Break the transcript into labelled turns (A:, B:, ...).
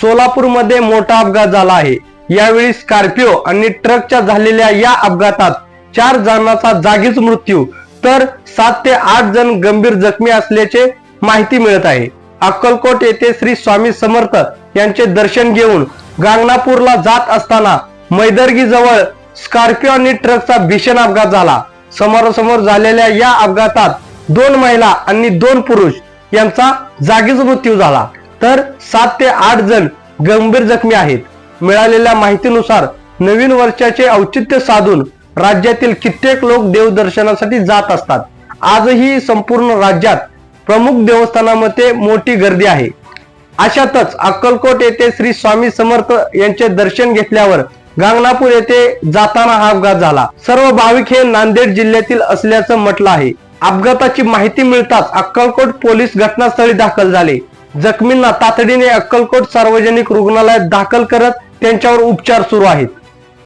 A: सोलापूरमध्ये मोठा अपघात झाला आहे. यावेळी स्कॉर्पिओ आणि ट्रकच्या झालेल्या या अपघातात चार जणांचा जागीच मृत्यू तर सात ते आठ जण गंभीर जखमी असल्याचे माहिती मिळत आहे. अक्कलकोट येथे श्री स्वामी समर्थ यांचे दर्शन घेऊन गांगणापूरला जात असताना मैदर्गी जवळ स्कॉर्पिओ आणि ट्रकचा भीषण अपघात झाला. समोरासमोर झालेल्या या अपघातात दोन महिला आणि दोन पुरुष यांचा जागीच मृत्यू झाला. तर सात ते आठ जण गंभीर जखमी आहेत. मिळालेल्या माहितीनुसार नवीन वर्षाचे औचित्य साधून राज्यातील कित्येक लोक देवदर्शनासाठी जात असतात. आजही संपूर्ण राज्यात प्रमुख देवस्थानामध्ये मोठी गर्दी आहे. अशातच अक्कलकोट येथे श्री स्वामी समर्थ यांचे दर्शन घेतल्यावर गांगणापूर येथे जाताना हा अपघात झाला. सर्व भाविक हे नांदेड जिल्ह्यातील असल्याचं म्हटलं आहे. अपघाताची माहिती मिळताच अक्कलकोट पोलीस घटनास्थळी दाखल झाले. जखमींना तातडीने अक्कलकोट सार्वजनिक रुग्णालयात दाखल करत त्यांच्यावर उपचार सुरू आहेत.